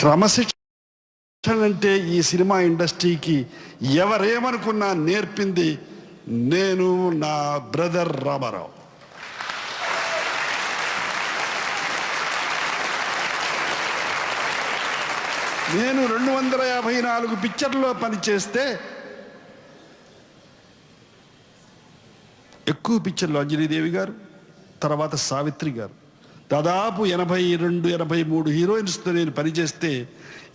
క్రమశిక్షణ అంటే ఈ సినిమా ఇండస్ట్రీకి ఎవరేమనుకున్నా నేర్పింది నేను నా బ్రదర్ రామారావు. నేను రెండు వందల యాభై నాలుగు పిక్చర్లో పనిచేస్తే ఎక్కువ పిక్చర్లు అంజనీదేవి గారు తర్వాత సావిత్రి గారు. దాదాపు ఎనభై రెండు ఎనభై మూడు హీరోయిన్స్తో నేను పనిచేస్తే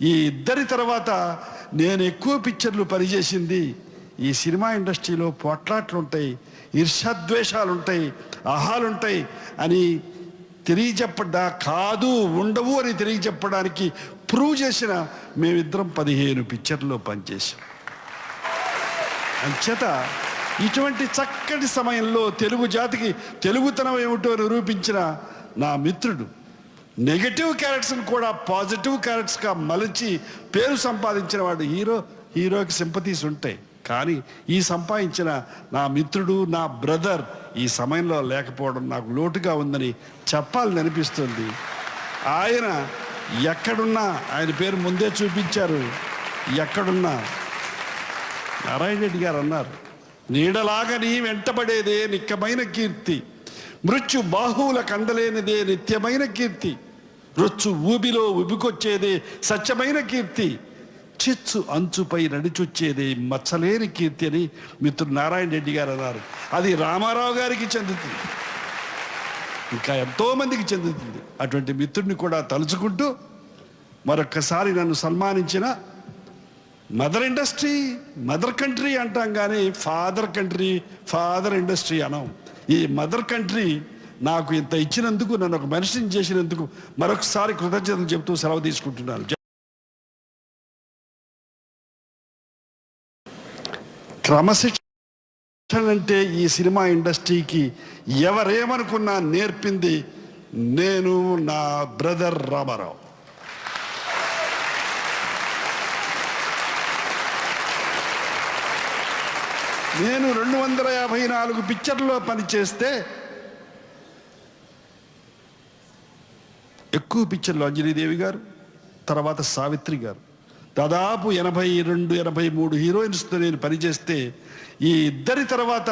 ఈ ఇద్దరి తర్వాత నేను ఎక్కువ పిక్చర్లు పనిచేసింది ఈ సినిమా ఇండస్ట్రీలో పోట్లాట్లు ఉంటాయి ఈర్షాద్వేషాలు ఉంటాయి అహాలుంటాయి అని తెలియజెప్పడా కాదు ఉండవు అని తెలియజెప్పడానికి ప్రూవ్ చేసిన మేమిద్దరం పదిహేను పిక్చర్లో పనిచేసాం అంచేత ఇటువంటి చక్కటి సమయంలో తెలుగు జాతికి తెలుగుతనం ఏమిటో నిరూపించిన నా మిత్రుడు. నెగటివ్ క్యారెక్టర్స్ని కూడా పాజిటివ్ క్యారెక్టర్స్గా మలచి పేరు సంపాదించిన వాడు హీరో హీరోకి సింపతీస్ ఉంటాయి. కానీ ఈ సంపాదించిన నా మిత్రుడు నా బ్రదర్ ఈ సమయంలో లేకపోవడం నాకు లోటుగా ఉందని చెప్పాలని అనిపిస్తుంది. ఆయన ఎక్కడున్నా ఆయన పేరు ముందే చూపించారు. ఎక్కడున్నా నారాయణ రెడ్డి గారు అన్నారు నీడలాగా నీ వెంటబడేదే నిక్కమైన కీర్తి. మృత్యు బాహువులకు అందలేనిదే నిత్యమైన కీర్తి. రొచ్చు ఊబిలో ఉబికొచ్చేదే సత్యమైన కీర్తి. చిచ్చు అంచుపై నడిచొచ్చేదే మచ్చలేని కీర్తి అని మిత్రుడు నారాయణ రెడ్డి గారు అన్నారు. అది రామారావు గారికి చెందుతుంది. ఇంకా ఎంతో మందికి చెందుతుంది. అటువంటి మిత్రుడిని కూడా తలుచుకుంటూ మరొక్కసారి నన్ను సన్మానించిన మదర్ ఇండస్ట్రీ మదర్ కంట్రీ అంటాం కానీ ఫాదర్ కంట్రీ ఫాదర్ ఇండస్ట్రీ అనం. ఈ మదర్ కంట్రీ నాకు ఇంత ఇచ్చినందుకు నన్ను ఒక మనిషిని చేసినందుకు మరొకసారి కృతజ్ఞతలు చెబుతూ సెలవు తీసుకుంటున్నాను. క్రమశిక్షణ అంటే ఈ సినిమా ఇండస్ట్రీకి ఎవరేమనుకున్నా నేర్పింది నేను నా బ్రదర్ రామారావు. నేను రెండు వందల యాభై నాలుగు పిక్చర్లో పనిచేస్తే ఎక్కువ పిక్చర్లు అంజనీదేవి గారు తర్వాత సావిత్రి గారు. దాదాపు ఎనభై రెండు ఎనభై మూడు హీరోయిన్స్తో నేను పనిచేస్తే ఈ ఇద్దరి తర్వాత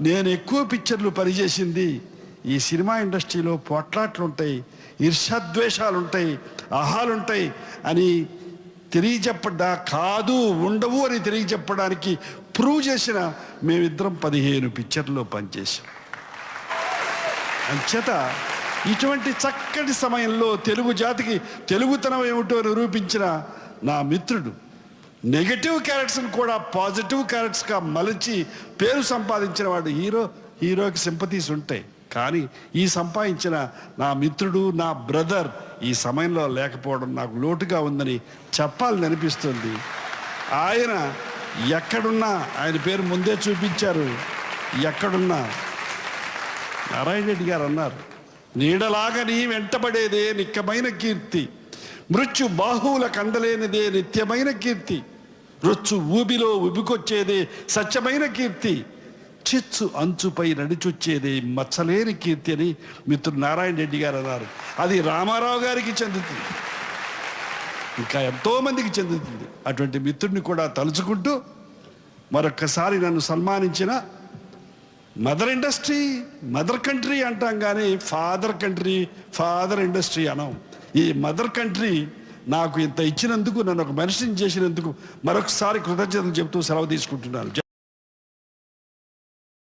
నేను ఎక్కువ పిక్చర్లు పనిచేసింది ఈ సినిమా ఇండస్ట్రీలో పోట్లాట్లు ఉంటాయి ఈర్షాద్వేషాలు ఉంటాయి అహాలుంటాయి అని తెలియచెప్పడా కాదు ఉండవు అని తెలియచెప్పడానికి ప్రూవ్ చేసిన మేమిద్దరం పదిహేను పిక్చర్లో పనిచేసాం అంచేత ఇటువంటి చక్కటి సమయంలో తెలుగు జాతికి తెలుగుతనం ఏమిటో నిరూపించిన నా మిత్రుడు నెగటివ్ క్యారెక్టర్స్ని కూడా పాజిటివ్ క్యారెక్టర్స్గా మలచి పేరు సంపాదించిన వాడు హీరో హీరోకి సింపతీస్ ఉంటాయి. కానీ ఈ సంపాదించిన నా మిత్రుడు నా బ్రదర్ ఈ సమయంలో లేకపోవడం నాకు లోటుగా ఉందని చెప్పాలని అనిపిస్తుంది. ఆయన ఎక్కడున్నా ఆయన పేరు ముందే చూపించారు. ఎక్కడున్నా నారాయణ రెడ్డి గారు అన్నారు నీడలాగా నీ వెంటబడేదే నిక్కమైన కీర్తి. మృత్యు బాహువుల కందలేనిదే నిత్యమైన కీర్తి. రొచ్చు ఊబిలో ఉబికొచ్చేదే సత్యమైన కీర్తి. చిచ్చు అంచుపై నడిచొచ్చేది మచ్చలేని కీర్తి అని మిత్రుడు నారాయణ రెడ్డి గారు అన్నారు. అది రామారావు గారికి చెందుతుంది. ఇంకా ఎంతోమందికి చెందుతుంది. అటువంటి మిత్రుడిని కూడా తలుచుకుంటూ మరొక్కసారి నన్ను సన్మానించిన మదర్ ఇండస్ట్రీ మదర్ కంట్రీ అంటాం కానీ ఫాదర్ కంట్రీ ఫాదర్ ఇండస్ట్రీ అనం. ఈ మదర్ కంట్రీ నాకు ఇంత ఇచ్చినందుకు నన్ను ఒక మనిషిని చేసినందుకు మరొకసారి కృతజ్ఞతలు చెబుతూ సెలవు తీసుకుంటున్నాను.